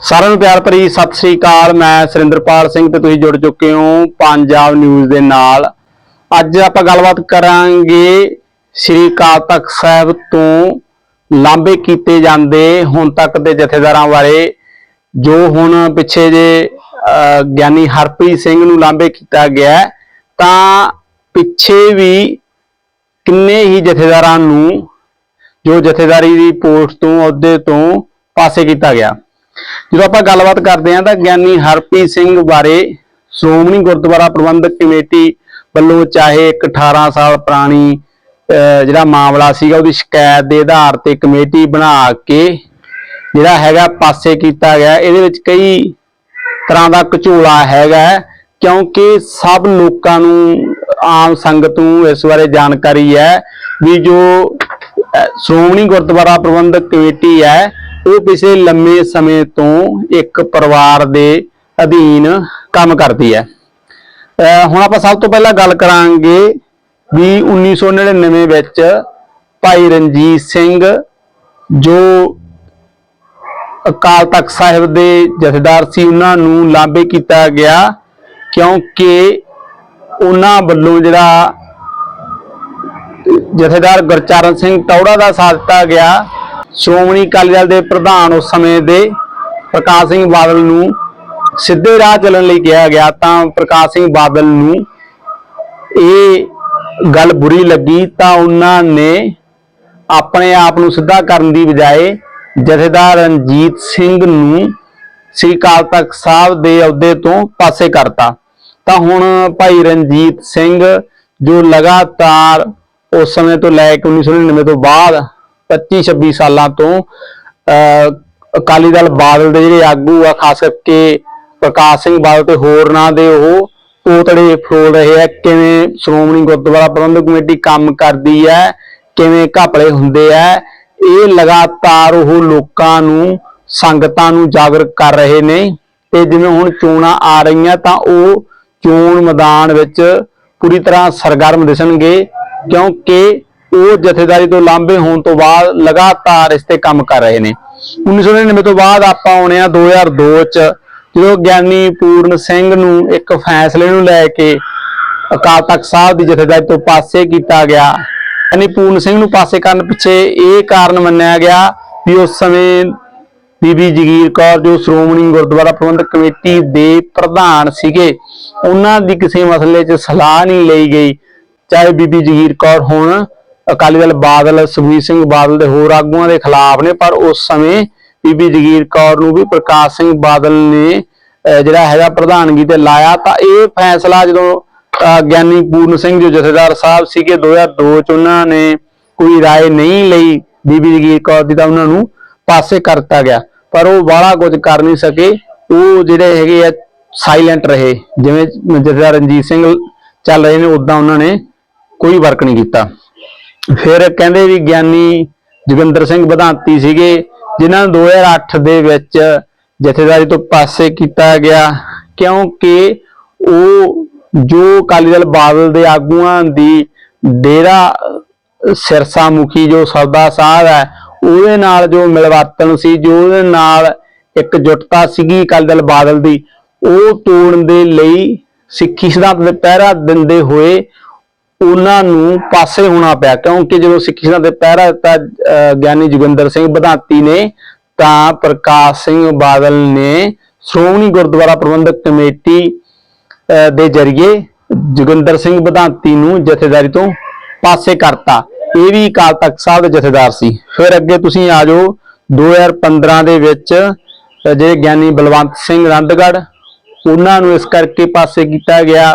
ਸਾਰਿਆਂ ਨੂੰ ਪਿਆਰ ਭਰੀ ਸਤਿ ਸ੍ਰੀ ਅਕਾਲ। ਮੈਂ ਸੁਰਿੰਦਰਪਾਲ ਸਿੰਘ ਤੇ ਤੁਸੀਂ ਜੁੜ ਚੁੱਕੇ ਹੋ ਪੰਜਾਬ ਨਿਊਜ਼ ਦੇ ਨਾਲ। ਅੱਜ ਆਪਾਂ ਗੱਲਬਾਤ ਕਰਾਂਗੇ ਸ੍ਰੀ ਅਕਾਲ ਤਖਤ ਸਾਹਿਬ ਤੋਂ ਲਾਂਬੇ ਕੀਤੇ ਜਾਂਦੇ ਹੁਣ ਤੱਕ ਦੇ ਜਥੇਦਾਰਾਂ ਬਾਰੇ, ਜੋ ਹੁਣ ਪਿੱਛੇ ਜੇ ਗਿਆਨੀ ਹਰਪ੍ਰੀਤ ਸਿੰਘ ਨੂੰ ਲਾਂਬੇ ਕੀਤਾ ਗਿਆ ਤਾਂ ਪਿੱਛੇ ਵੀ ਕਿੰਨੇ ਹੀ ਜਥੇਦਾਰਾਂ ਨੂੰ, ਜੋ ਜਥੇਦਾਰੀ ਦੀ ਪੋਸਟ ਤੋਂ ਅਹੁਦੇ ਤੋਂ ਪਾਸੇ ਕੀਤਾ ਗਿਆ। ਜਦੋਂ ਆਪਾਂ ਗੱਲਬਾਤ ਕਰਦੇ ਹਾਂ ਤਾਂ ਗਿਆਨੀ ਹਰਪ੍ਰੀਤ ਸਿੰਘ ਬਾਰੇ, ਸ਼੍ਰੋਮਣੀ ਗੁਰਦੁਆਰਾ ਪ੍ਰਬੰਧਕ ਕਮੇਟੀ ਵੱਲੋਂ ਚਾਹੇ ਇੱਕ 18 ਸਾਲ ਪੁਰਾਣੀ ਜਿਹੜਾ ਮਾਮਲਾ ਸੀਗਾ, ਉਹਦੀ ਸ਼ਿਕਾਇਤ ਦੇ ਆਧਾਰ ਤੇ ਕਮੇਟੀ ਬਣਾ ਕੇ ਜਿਹੜਾ ਹੈਗਾ ਪਾਸੇ ਕੀਤਾ ਗਿਆ। ਇਹਦੇ ਵਿੱਚ ਕਈ ਤਰ੍ਹਾਂ ਦਾ ਘਚੋਲਾ ਹੈਗਾ ਕਿਉਂਕਿ ਸਭ ਲੋਕਾਂ ਨੂੰ ਆਮ ਸੰਗਤ ਨੂੰ ਇਸ ਬਾਰੇ ਜਾਣਕਾਰੀ ਹੈ ਵੀ ਜੋ ਸ਼੍ਰੋਮਣੀ ਗੁਰਦੁਆਰਾ ਪ੍ਰਬੰਧਕ ਕਮੇਟੀ ਹੈ ਉਹ ਪਿਛਲੇ ਲੰਮੇ ਸਮੇਂ ਤੋਂ ਇੱਕ ਪਰਿਵਾਰ ਦੇ ਅਧੀਨ ਕੰਮ ਕਰਦੀ ਹੈ। ਹੁਣ ਆਪਾਂ ਸਭ ਤੋਂ ਪਹਿਲਾਂ ਗੱਲ ਕਰਾਂਗੇ ਵੀ 1999 ਵਿੱਚ ਭਾਈ ਰਣਜੀਤ ਸਿੰਘ ਜੋ ਅਕਾਲ ਤਖਤ ਸਾਹਿਬ ਦੇ ਜਥੇਦਾਰ ਸੀ, ਉਹਨਾਂ ਨੂੰ ਲਾਂਬੇ ਕੀਤਾ ਗਿਆ ਕਿਉਂਕਿ ਉਹਨਾਂ ਵੱਲੋਂ ਜਿਹੜਾ ਜਥੇਦਾਰ ਗੁਰਚਰਨ ਸਿੰਘ ਟੌੜਾ ਦਾ ਸਾਥ ਦਿੱਤਾ ਗਿਆ ਸ਼੍ਰੋਮਣੀ ਅਕਾਲੀ ਦਲ ਦੇ ਪ੍ਰਧਾਨ ਉਸ ਸਮੇਂ ਦੇ ਪ੍ਰਕਾਸ਼ ਸਿੰਘ ਬਾਦਲ ਨੂੰ ਸਿੱਧੇ ਰਾਹ ਚੱਲਣ ਲਈ ਕਿਹਾ ਗਿਆ ਤਾਂ ਪ੍ਰਕਾਸ਼ ਸਿੰਘ ਬਾਦਲ ਨੂੰ ਇਹ ਗੱਲ ਬੁਰੀ ਲੱਗੀ ਤਾਂ ਉਹਨਾਂ ਨੇ ਆਪਣੇ ਆਪ ਨੂੰ ਸਿੱਧਾ ਕਰਨ ਦੀ ਬਜਾਏ ਜਥੇਦਾਰ ਰਣਜੀਤ ਸਿੰਘ ਨੂੰ ਸ੍ਰੀ ਅਕਾਲ ਤਖਤ ਸਾਹਿਬ ਦੇ ਅਹੁਦੇ ਤੋਂ ਪਾਸੇ ਕਰਤਾ। ਤਾਂ ਹੁਣ ਭਾਈ ਰਣਜੀਤ ਸਿੰਘ ਜੋ ਲਗਾਤਾਰ ਉਸ ਸਮੇਂ ਤੋਂ ਲੈ ਕੇ 1999 ਤੋਂ ਬਾਅਦ 25 26 ਸਾਲਾਂ ਤੋਂ ਅਕਾਲੀ ਦਲ ਬਾਦਲ ਦੇ ਜਿਹੜੇ ਆਗੂ ਆ, ਖਾਸ ਕਰਕੇ ਪ੍ਰਕਾਸ਼ ਸਿੰਘ ਬਾਦਲ ਤੇ ਹੋਰਨਾਂ ਦੇ ਉਹ ਪੋਤੜੇ ਫਰੋਲ ਰਹੇ ਆ, ਕਿਵੇਂ ਸ਼੍ਰੋਮਣੀ ਗੁਰਦੁਆਰਾ ਪ੍ਰਬੰਧਕ ਕਮੇਟੀ ਕੰਮ ਕਰਦੀ ਹੈ ਕਿਵੇਂ ਘਪਲੇ ਹੁੰਦੇ ਆ, ਇਹ ਲਗਾਤਾਰ ਉਹ ਲੋਕਾਂ ਨੂੰ, ਸੰਗਤਾਂ ਨੂੰ ਜਾਗਰੂਕ ਕਰ ਰਹੇ ਨੇ ਤੇ ਜਿਵੇਂ ਹੁਣ ਚੋਣਾਂ ਆ ਰਹੀਆਂ ਤਾਂ ਉਹ ਚੋਣ ਮੈਦਾਨ ਵਿੱਚ ਪੂਰੀ ਤਰ੍ਹਾਂ ਸਰਗਰਮ ਦਿਸਣਗੇ ਕਿਉਂਕਿ ਉਹ ਜਥੇਦਾਰੀ ਤੋਂ ਲਾਂਭੇ ਹੋਣ ਤੋਂ ਬਾਅਦ ਲਗਾਤਾਰ ਇਸ ਤੇ ਕੰਮ ਕਰ ਰਹੇ ਨੇ। 1999 ਤੋਂ ਬਾਅਦ ਆਪਾਂ ਆਉਣੇ ਆ 2002 ਚ, ਜਦੋਂ ਗਿਆਨੀ ਪੂਰਨ ਸਿੰਘ ਨੂੰ ਇੱਕ ਫੈਸਲੇ ਨੂੰ ਲੈ ਕੇ ਅਕਾਲ ਤਖਤ ਸਾਹਿਬ ਦੀ ਜਥੇਦਾਰੀ ਤੋਂ ਪਾਸੇ ਕੀਤਾ ਗਿਆ। ਯਾਨੀ ਪੂਰਨ ਸਿੰਘ ਨੂੰ ਪਾਸੇ ਕਰਨ ਪਿੱਛੇ ਇਹ ਕਾਰਨ ਮੰਨਿਆ ਗਿਆ ਵੀ ਉਸ ਸਮੇਂ ਬੀਬੀ ਜਗੀਰ ਕੌਰ, ਜੋ ਸ਼੍ਰੋਮਣੀ ਗੁਰਦੁਆਰਾ ਪ੍ਰਬੰਧਕ ਕਮੇਟੀ ਦੇ ਪ੍ਰਧਾਨ ਸੀਗੇ, ਉਹਨਾਂ ਦੀ ਕਿਸੇ ਮਸਲੇ 'ਚ ਸਲਾਹ ਨਹੀਂ ਲਈ ਗਈ। ਚਾਹੇ ਬੀਬੀ ਜਗੀਰ ਕੌਰ ਹੁਣ ਅਕਾਲੀ ਦਲ ਬਾਦਲ ਸੁਖਬੀਰ ਸਿੰਘ ਬਾਦਲ ਦੇ ਹੋਰ ਆਗੂਆਂ ਦੇ ਖਿਲਾਫ ਨੇ ਪਰ ਉਸ ਸਮੇਂ ਬੀਬੀ ਜਗੀਰ ਕੌਰ ਨੂੰ ਵੀ ਪ੍ਰਕਾਸ਼ ਸਿੰਘ ਬਾਦਲ ਨੇ ਅਹ ਜਿਹੜਾ ਹੈਗਾ ਪ੍ਰਧਾਨਗੀ ਤੇ ਲਾਇਆ ਤਾਂ ਇਹ ਫੈਸਲਾ ਜਦੋਂ ਅਹ ਗਿਆਨੀ ਪੂਰਨ ਸਿੰਘ ਜੋ ਜਥੇਦਾਰ ਸਾਹਿਬ ਸੀਗੇ 2002 ਚ ਉਹਨਾਂ ਨੇ ਕੋਈ رائے ਨਹੀਂ ਲਈ ਬੀਬੀ ਜਗੀਰ ਕੌਰ ਦੀ ਤਾਂ ਉਹਨਾਂ ਨੂੰ ਪਾਸੇ ਕਰਤਾ ਗਿਆ ਪਰ ਉਹ ਬਾਹਲਾ ਕੁਝ ਕਰ ਨਹੀਂ ਸਕੇ ਉਹ ਜਿਹੜੇ ਹੈਗੇ ਆ ਸਾਇਲੈਂਟ ਰਹੇ ਜਿਵੇਂ ਜਥੇਦਾਰ ਰਣਜੀਤ ਸਿੰਘ ਚੱਲ ਰਹੇ ਨੇ ਉਦਾਂ ਉਹਨਾਂ ਨੇ ਕੋਈ ਵਰਕ ਨਹੀਂ ਕੀਤਾ ਫਿਰ ਕਹਿੰਦੇ ਵੀ ਗਿਆਨੀ ਜੋਗਿੰਦਰ ਸਿੰਘ ਵਧਾਂਤੀ ਸੀਗੇ, ਜਿਨ੍ਹਾਂ ਨੂੰ 2008 ਦੇ ਵਿੱਚ ਜਥੇਦਾਰੀ ਤੋਂ ਪਾਸੇ ਕੀਤਾ ਗਿਆ, ਕਿਉਂਕਿ ਉਹ ਜੋ ਅਕਾਲੀ ਦਲ ਬਾਦਲ ਦੇ ਆਗੂਆਂ ਦੀ ਡੇਰਾ ਸਿਰਸਾ ਮੁਖੀ ਜੋ ਸਰਦਾ ਸਾਹਿਬ ਹੈ, ਉਹਦੇ ਨਾਲ ਜੋ ਮਿਲਵਰਤਨ ਸੀ, ਜੋ ਉਹਦੇ ਨਾਲ ਇੱਕ ਜੁਟਤਾ ਸੀਗੀ ਅਕਾਲੀ ਦਲ ਬਾਦਲ ਦੀ, ਉਹ ਤੋੜਨ ਦੇ ਲਈ ਸਿੱਖੀ ਸਿਧਾਂਤ ਦੇ ਪਹਿਰਾ ਦਿੰਦੇ ਹੋਏ ਉਹਨਾਂ ਨੂੰ ਪਾਸੇ ਹੋਣਾ ਪਿਆ, ਕਿਉਂਕਿ ਜਦੋਂ ਸਿੱਖੀ ਸਿਧਾਂਤ ਦੇ ਪਹਿਰਾ ਦਿੱਤਾ ਗਿਆਨੀ ਜੋਗਿੰਦਰ ਸਿੰਘ ਵਧਾਤੀ ਨੇ, ਤਾਂ ਪ੍ਰਕਾਸ਼ ਸਿੰਘ ਬਾਦਲ ਨੇ ਸ਼੍ਰੋਮਣੀ ਗੁਰਦੁਆਰਾ ਪ੍ਰਬੰਧਕ ਕਮੇਟੀ ਦੇ ਜ਼ਰੀਏ ਜੋਗਿੰਦਰ ਸਿੰਘ ਵਧਾਤੀ ਨੂੰ ਜਥੇਦਾਰੀ ਤੋਂ ਪਾਸੇ ਕਰਤਾ। ਇਹ ਵੀ ਅਕਾਲ ਤਖਤ ਸਾਹਿਬ ਦੇ ਜਥੇਦਾਰ ਸੀ। ਫਿਰ ਅੱਗੇ ਤੁਸੀਂ ਆ ਜਾਓ 2015 ਦੇ ਵਿੱਚ ਜਿਹੜੇ ਗਿਆਨੀ ਬਲਵੰਤ ਸਿੰਘ ਰੰਦਗੜ ਉਹਨਾਂ ਨੂੰ ਇਸ ਕਰਕੇ ਪਾਸੇ ਕੀਤਾ ਗਿਆ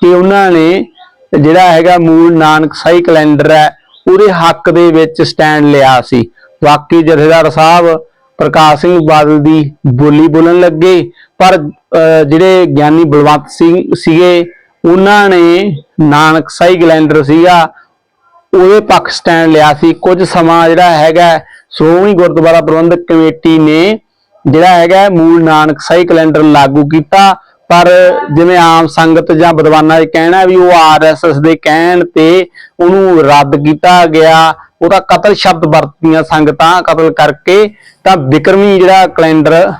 ਕਿ ਉਹਨਾਂ ਨੇ ਜਿਹੜਾ ਹੈਗਾ ਮੂਲ ਨਾਨਕ ਸਾਈ ਕੈਲੰਡਰ ਹੈ, ਉਹਦੇ ਹੱਕ ਦੇ ਵਿੱਚ ਸਟੈਂਡ ਲਿਆ ਸੀ। ਬਾਕੀ ਜਥੇਦਾਰ ਸਾਹਿਬ, ਪ੍ਰਕਾਸ਼ ਸਿੰਘ ਬਾਦਲ ਦੀ ਬੋਲੀ ਬੋਲਣ ਲੱਗੇ, ਪਰ ਜਿਹੜੇ ਗਿਆਨੀ ਬਲਵੰਤ ਸਿੰਘ ਸੀਗੇ, ਉਹਨਾਂ ਨੇ ਨਾਨਕ ਸਾਈ ਕੈਲੰਡਰ ਸੀਗਾ, ਉਹਦੇ ਪੱਖ ਸਟੈਂਡ ਲਿਆ ਸੀ। ਕੁਝ ਸਮਾਂ ਜਿਹੜਾ ਹੈਗਾ, ਸ਼੍ਰੋਮਣੀ ਗੁਰਦੁਆਰਾ ਪ੍ਰਬੰਧਕ ਕਮੇਟੀ ਨੇ ਜਿਹੜਾ ਹੈਗਾ ਮੂਲ ਨਾਨਕ ਸਾਈ ਕੈਲੰਡਰ ਲਾਗੂ ਕੀਤਾ ਪਰ ਜਿਵੇਂ ਆਮ ਸੰਗਤ ਜਾਂ ਵਿਦਵਾਨਾਂ ਦੇ ਕਹਿਣਾ ਵੀ ਉਹ ਆਰਐਸਐਸ ਦੇ ਕਹਿਣ ਤੇ ਉਹਨੂੰ ਰੱਦ ਕੀਤਾ ਗਿਆ ਉਹਦਾ ਕਤਲ ਸ਼ਬਦ ਵਰਤੀਆਂ ਸੰਗਤਾਂ ਕਤਲ ਕਰਕੇ ਤਾਂ ਵਿਕਰਮੀ ਜਿਹੜਾ ਕੈਲੰਡਰ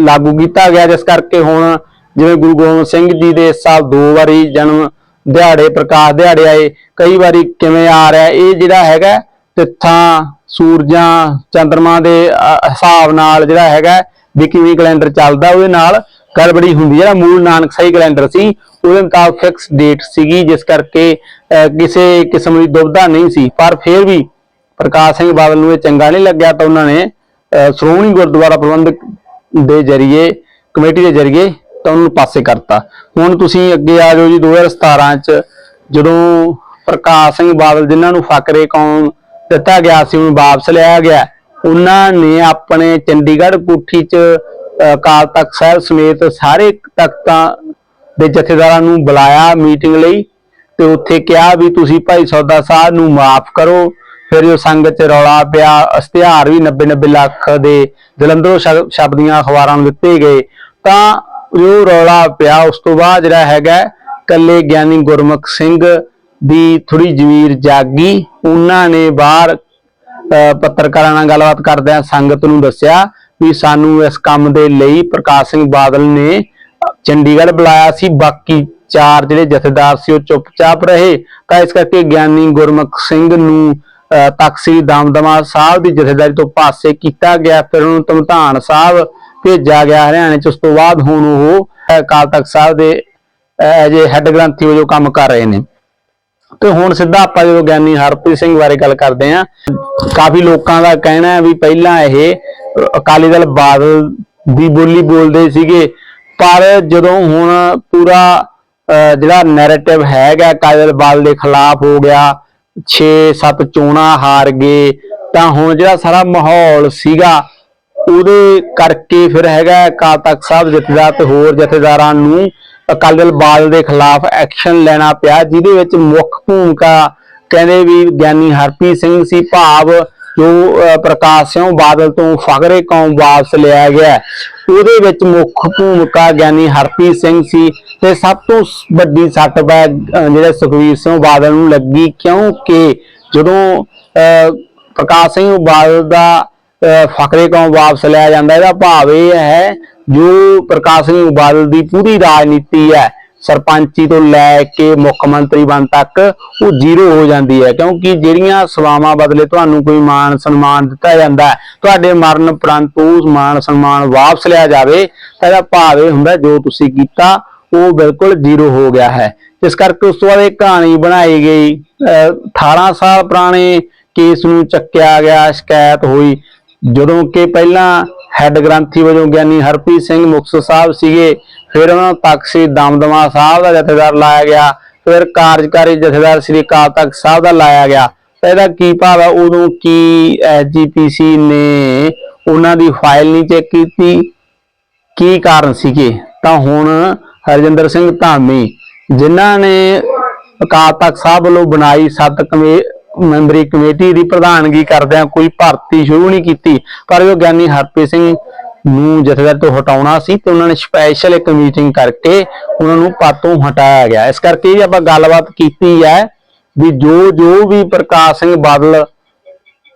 ਲਾਗੂ ਕੀਤਾ ਗਿਆ, ਜਿਸ ਕਰਕੇ ਹੁਣ ਜਿਵੇਂ ਗੁਰੂ ਗੋਬਿੰਦ ਸਿੰਘ ਜੀ ਦੇ ਇਸ ਸਾਲ ਦੋ ਵਾਰੀ ਜਨਮ ਦਿਹਾੜੇ, ਪ੍ਰਕਾਸ਼ ਦਿਹਾੜੇ ਆਏ, ਕਈ ਵਾਰੀ ਕਿਵੇਂ ਆ ਰਿਹਾ, ਇਹ ਜਿਹੜਾ ਹੈਗਾ ਤਿੱਥਾਂ, ਸੂਰਜਾਂ, ਚੰਦਰਮਾ ਦੇ ਹਿਸਾਬ ਨਾਲ ਜਿਹੜਾ ਹੈਗਾ ਵੀ ਕਿਵੇਂ ਕੈਲੰਡਰ ਚੱਲਦਾ ਉਹਦੇ ਨਾਲ ਗੜਬੜੀ ਹੁੰਦੀ ਹੈ। ਜਿਹੜਾ ਮੂਲ ਨਾਨਕਸ਼ਾਹੀ ਕੈਲੰਡਰ ਸੀ, ਉਹਦੇ ਮੁਤਾਬਕ ਫਿਕਸ ਡੇਟ ਸੀਗੀ, ਜਿਸ ਕਰਕੇ ਕਿਸੇ ਕਿਸਮ ਦੀ ਦੁਬਿਧਾ ਨਹੀਂ ਸੀ। ਪਰ ਫਿਰ ਵੀ ਪ੍ਰਕਾਸ਼ ਸਿੰਘ ਬਾਦਲ ਨੂੰ ਇਹ ਚੰਗਾ ਨਹੀਂ ਲੱਗਿਆ ਤਾਂ ਉਹਨਾਂ ਨੇ ਸ਼੍ਰੋਮਣੀ ਗੁਰਦੁਆਰਾ ਪ੍ਰਬੰਧਕ ਦੇ ਜ਼ਰੀਏ, ਕਮੇਟੀ ਦੇ ਜ਼ਰੀਏ ਤਾਂ ਉਹਨੂੰ ਪਾਸੇ ਕਰਤਾ। ਹੁਣ ਤੁਸੀਂ ਅੱਗੇ ਆ ਜਾਓ ਜੀ 2017 ਚ ਜਦੋਂ ਪ੍ਰਕਾਸ਼ ਸਿੰਘ ਬਾਦਲ ਜਿਨ੍ਹਾਂ ਨੂੰ ਫਕਰੇ ਕੌਮ ਦਿੱਤਾ ਗਿਆ ਸੀ, ਉਹਨੂੰ ਵਾਪਸ ਲਿਆ ਗਿਆ, ਉਹਨਾਂ ਨੇ ਆਪਣੇ ਚੰਡੀਗੜ੍ਹ ਕੋਠੀ ਚ ਅਕਾਲ ਤਖਤ ਸਾਹਿਬ ਸਮੇਤ ਸਾਰੇ ਤਖਤਾਂ ਦੇ ਜਥੇਦਾਰਾਂ ਨੂੰ ਬੁਲਾਇਆ ਮੀਟਿੰਗ ਲਈ ਤੇ ਉੱਥੇ ਕਿਹਾ ਵੀ ਤੁਸੀਂ ਭਾਈ ਸੌਦਾ ਸਾਹਿਬ ਨੂੰ ਮਾਫ ਕਰੋ। ਫਿਰ ਜੋ ਸੰਗਤ ਚ ਰੌਲਾ ਪਿਆ ਇਸ਼ਤਿਹਾਰ ਵੀ 90 90 ਲੱਖ ਦੇ ਜਲੰਧਰੋਂ ਸ਼ਬਦੀਆਂ ਅਖਬਾਰਾਂ ਨੂੰ ਦਿੱਤੇ ਗਏ। ਤਾਂ ਜੋ ਰੌਲਾ ਪਿਆ, ਉਸ ਤੋਂ ਬਾਅਦ ਜਿਹੜਾ ਹੈਗਾ, ਕੱਲੇ ਗਿਆਨੀ ਗੁਰਮੁਖ ਸਿੰਘ ਦੀ ਥੋੜੀ ਜ਼ਮੀਰ ਜਾਗੀ। ਉਹਨਾਂ ਨੇ ਬਾਹਰ ਅਹ ਪੱਤਰਕਾਰਾਂ ਨਾਲ ਗੱਲਬਾਤ ਕਰਦਿਆਂ ਸੰਗਤ ਨੂੰ ਦੱਸਿਆ ਵੀ ਸਾਨੂੰ ਇਸ ਕੰਮ ਦੇ ਲਈ ਪ੍ਰਕਾਸ਼ ਸਿੰਘ ਬਾਦਲ ਨੇ ਚੰਡੀਗੜ੍ਹ ਬੁਲਾਇਆ ਸੀ। ਬਾਕੀ ਚਾਰ ਜਿਹੜੇ ਜਥੇਦਾਰ ਸੀ ਉਹ ਚੁੱਪਚਾਪ ਰਹੇ। ਤਾਂ ਇਸ ਕਰਕੇ ਗਿਆਨੀ ਗੁਰਮੁਖ ਸਿੰਘ ਨੂੰ, ਅਹ ਦਮਦਮਾ ਸਾਹਿਬ ਦੀ ਜਥੇਦਾਰੀ ਤੋਂ ਪਾਸੇ ਕੀਤਾ ਗਿਆ। ਫਿਰ ਉਹਨੂੰ ਧਮਧਾਨ ਸਾਹਿਬ ਭੇਜਿਆ ਗਿਆ। ਹਰਿਆਣੇ ਚ ਉਸ ਤੋਂ ਬਾਅਦ ਹੁਣ ਉਹ ਅਕਾਲ ਤਖਤ ਸਾਹਿਬ ਦੇ ਐਜ ਹੈੱਡ ਗ੍ਰੰਥੀ ਵਜੋਂ ਕੰਮ ਕਰ ਰਹੇ ਨੇ। ਤੇ ਹੁਣ ਸਿੱਧਾ ਆਪਾਂ ਜਦੋਂ ਗਿਆਨੀ ਹਰਪ੍ਰੀਤ ਸਿੰਘ ਬਾਰੇ ਗੱਲ ਕਰਦੇ ਆਂ ਕਾਫੀ ਲੋਕਾਂ ਦਾ ਕਹਿਣਾ ਹੈ ਵੀ ਪਹਿਲਾਂ ਇਹ ਅਕਾਲੀ ਦਲ ਬਾਦਲ ਦੀ ਬੋਲੀ ਬੋਲਦੇ ਸੀਗੇ। ਪਰ ਜਦੋਂ ਹੁਣ ਪੂਰਾ ਜਿਹੜਾ ਨੈਰੇਟਿਵ ਹੈਗਾ ਅਕਾਲੀ ਦਲ ਬਾਦਲ ਦੇ ਖਿਲਾਫ ਹੋ ਗਿਆ 6-7 ਚੋਣਾਂ ਹਾਰ ਗਏ, ਤਾਂ ਹੁਣ ਜਿਹੜਾ ਸਾਰਾ ਮਾਹੌਲ ਸੀਗਾ, ਉਹਦੇ ਕਰਕੇ ਫਿਰ ਹੈਗਾ ਅਕਾਲ ਤਖਤ ਸਾਹਿਬ ਜਥੇਦਾਰ ਤੇ ਹੋਰ ਜਥੇਦਾਰਾਂ ਨੂੰ ਅਕਾਲੀ ਦਲ ਬਾਦਲ ਦੇ ਖਿਲਾਫ ਐਕਸ਼ਨ ਲੈਣਾ ਪਿਆ, ਜਿਹਦੇ ਵਿੱਚ ਮੁੱਖ ਭੂਮਿਕਾ ਕਹਿੰਦੇ ਵੀ ਗਿਆਨੀ ਹਰਪ੍ਰੀਤ ਸਿੰਘ ਸੀ, ਭਾਵ ਜੋ ਪ੍ਰਕਾਸ਼ ਸਿੰਘ ਬਾਦਲ ਤੋਂ ਫਖਰੇ ਕੌਮ ਵਾਪਸ ਲਿਆ ਗਿਆ। ਉਹਦੇ ਵਿੱਚ ਮੁੱਖ ਭੂਮਿਕਾ ਗਿਆਨੀ ਹਰਪ੍ਰੀਤ ਸਿੰਘ ਸੀ ਤੇ ਸਭ ਤੋਂ ਵੱਡੀ ਸੱਟ ਪੈ ਅਹ, ਜਿਹੜੇ ਸੁਖਵੀਰ ਸਿੰਘ ਬਾਦਲ ਨੂੰ ਲੱਗੀ ਕਿਉਂਕਿ ਜਦੋਂ ਪ੍ਰਕਾਸ਼ ਸਿੰਘ ਬਾਦਲ ਦਾ ਅਹ, ਫਕਰੇ ਕੌਮ ਵਾਪਸ ਲਿਆ ਜਾਂਦਾ ਇਹਦਾ ਭਾਵ ਇਹ ਹੈ ਜੋ ਪ੍ਰਕਾਸ਼ ਸਿੰਘ ਬਾਦਲ ਦੀ ਪੂਰੀ ਰਾਜਨੀਤੀ ਹੈ। ਸਰਪੰਚੀ ਤੋਂ ਲੈ ਕੇ ਮੁੱਖ ਮੰਤਰੀ ਬਣ ਤੱਕ ਉਹ ਜ਼ੀਰੋ ਹੋ ਜਾਂਦੀ ਹੈ, ਕਿਉਂਕਿ ਜਿਹੜੀਆਂ ਸਵਾਵਾਂ ਬਦਲੇ ਤੁਹਾਨੂੰ ਕੋਈ ਮਾਣ ਸਨਮਾਨ ਦਿੱਤਾ ਜਾਂਦਾ ਤੁਹਾਡੇ ਮਰਨ ਉਪਰੰਤ ਉਹ ਮਾਣ ਸਨਮਾਨ ਵਾਪਸ ਲਿਆ ਜਾਵੇ, ਤਾਂ ਇਹਦਾ ਭਾਵ ਇਹ ਹੁੰਦਾ ਜੋ ਤੁਸੀਂ ਕੀਤਾ, ਉਹ ਬਿਲਕੁਲ ਜ਼ੀਰੋ ਹੋ ਗਿਆ ਹੈ। ਇਸ ਕਰਕੇ ਉਸ ਤੋਂ ਬਾਅਦ ਇਹ ਕਹਾਣੀ ਬਣਾਈ ਗਈ, ਅਹ 18 ਸਾਲ ਪੁਰਾਣੇ ਕੇਸ ਨੂੰ ਚੱਕਿਆ ਗਿਆ, ਸ਼ਿਕਾਇਤ ਹੋਈ, ਜਦੋਂ ਕਿ ਪਹਿਲਾਂ ਹੈੱਡ ਗ੍ਰੰਥੀ ਵਜੋਂ ਗਿਆਨੀ ਹਰਪ੍ਰੀਤ ਸਿੰਘ ਮੁਕਤਸਰ ਸਾਹਿਬ ਸੀਗੇ। ਫਿਰ ਉਹਨਾਂ ਨੂੰ ਤਖਤ ਸ੍ਰੀ ਦਮਦਮਾ ਸਾਹਿਬ ਦਾ ਜਥੇਦਾਰ ਲਾਇਆ ਗਿਆ। ਫਿਰ ਕਾਰਜਕਾਰੀ ਜਥੇਦਾਰ ਸ੍ਰੀ ਅਕਾਲ ਤਖਤ ਸਾਹਿਬ ਦਾ ਲਾਇਆ ਗਿਆ। ਇਹਦਾ ਕੀ ਭਾਵ ਹੈ? ਉਦੋਂ ਕੀ ਐਸਜੀਪੀਸੀ ਨੇ ਉਹਨਾਂ ਦੀ ਫਾਈਲ ਨਹੀਂ ਚੈੱਕ ਕੀਤੀ? ਕੀ ਕਾਰਨ ਸੀਗੇ? ਤਾਂ ਹੁਣ ਹਰਜਿੰਦਰ ਸਿੰਘ ਧਾਮੀ, ਜਿਨ੍ਹਾਂ ਨੇ ਅਕਾਲ ਤਖਤ ਸਾਹਿਬ ਵੱਲੋਂ ਬਣਾਈ ਸੱਤ ਕਮੇ ਮੈਂਬਰੀ ਕਮੇਟੀ ਦੀ ਪ੍ਰਧਾਨਗੀ ਕਰਦਿਆਂ ਕੋਈ ਭਰਤੀ ਸ਼ੁਰੂ ਨਹੀਂ ਕੀਤੀ। ਪਰ ਉਹ ਗਿਆਨੀ ਹਰਪ੍ਰੀਤ ਸਿੰਘ ਨੂੰ ਜਥੇਦਾਰ ਤੋਂ ਹਟਾਉਣਾ ਸੀ ਤੇ ਉਹਨਾਂ ਨੇ ਸਪੈਸ਼ਲ ਇੱਕ ਮੀਟਿੰਗ ਕਰਕੇ ਉਹਨਾਂ ਨੂੰ ਪਦ ਹਟਾਇਆ ਗਿਆ। ਇਸ ਕਰਕੇ ਜੀ ਆਪਾਂ ਗੱਲਬਾਤ ਕੀਤੀ ਹੈ ਵੀ ਜੋ ਜੋ ਵੀ ਪ੍ਰਕਾਸ਼ ਸਿੰਘ ਬਾਦਲ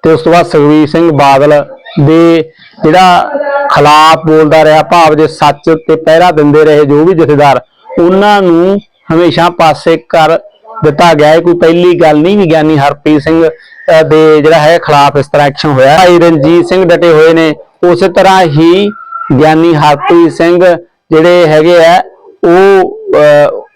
ਤੇ ਉਸ ਤੋਂ ਬਾਅਦ ਸੁਖਬੀਰ ਸਿੰਘ ਬਾਦਲ ਦੇ ਜਿਹੜਾ ਖਿਲਾਫ ਬੋਲਦਾ ਰਿਹਾ, ਭਾਵ ਦੇ ਸੱਚ ਤੇ ਪਹਿਰਾ ਦਿੰਦੇ ਰਹੇ ਜੋ ਵੀ ਜਥੇਦਾਰ, ਉਹਨਾਂ ਨੂੰ ਹਮੇਸ਼ਾ ਪਾਸੇ ਕਰ ਦਿੱਤਾ ਗਿਆ ਹੈ। ਕੋਈ ਪਹਿਲੀ ਗੱਲ ਨਹੀਂ ਵੀ ਹਰਪ੍ਰੀਤ ਸਿੰਘ ਅਹ, ਦੇ ਜਿਹੜਾ ਹੈ ਖਿਲਾਫ ਇਸ ਤਰ੍ਹਾਂ ਐਕਸ਼ਨ ਹੋਇਆ। ਭਾਈ ਰਣਜੀਤ ਸਿੰਘ ਡਟੇ ਹੋਏ ਨੇ। ਉਸੇ ਤਰ੍ਹਾਂ ਹੀ ਗਿਆਨੀ ਹਰਪ੍ਰੀਤ ਸਿੰਘ ਜਿਹੜੇ ਹੈਗੇ ਆ ਉਹ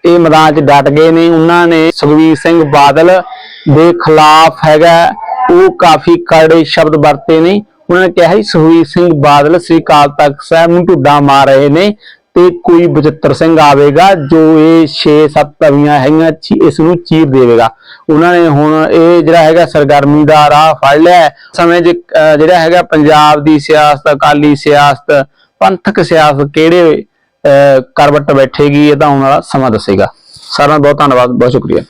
ਇਹ ਮੈਦਾਨ 'ਚ ਡਟ ਗਏ ਨੇ। ਉਹਨਾਂ ਨੇ ਸੁਖਬੀਰ ਸਿੰਘ ਬਾਦਲ ਦੇ ਖਿਲਾਫ ਹੈਗਾ। ਉਹ ਕਾਫੀ ਕੜੇ ਸ਼ਬਦ ਵਰਤੇ ਨੇ। ਉਹਨਾਂ ਨੇ ਕਿਹਾ ਸੀ ਸੁਖਬੀਰ ਸਿੰਘ ਬਾਦਲ ਸ੍ਰੀ ਅਕਾਲ ਤਖਤ ਸਾਹਿਬ ਨੂੰ ਢੁੱਡਾ ਮਾਰ ਰਹੇ ਨੇ। ਤੇ ਕੋਈ ਬਚਿੱਤਰ ਸਿੰਘ ਆਵੇਗਾ ਜੋ ਇਹ 6-7 ਤਵੀਆਂ ਹੈਗੀਆਂ ਇਸ ਨੂੰ ਚੀਰ ਦੇਵੇਗਾ। ਉਹਨਾਂ ਨੇ ਹੁਣ ਇਹ ਜਿਹੜਾ ਹੈਗਾ ਸਰਗਰਮੀ ਦਾ ਰਾਹ ਫੜ ਲਿਆ ਸਮੇਂ 'ਚ ਅਹ, ਜਿਹੜਾ ਹੈਗਾ ਪੰਜਾਬ ਦੀ ਸਿਆਸਤ ਅਕਾਲੀ ਸਿਆਸਤ ਪੰਥਕ ਸਿਆਸਤ ਕਿਹੜੇ ਅਹ, ਕਰਵਟ ਬੈਠੇਗੀ ਇਹ ਤਾਂ ਆਉਣ ਵਾਲਾ ਸਮਾਂ ਦੱਸੇਗਾ। ਸਾਰਿਆਂ ਦਾ ਬਹੁਤ ਧੰਨਵਾਦ ਬਹੁਤ ਸ਼ੁਕਰੀਆ।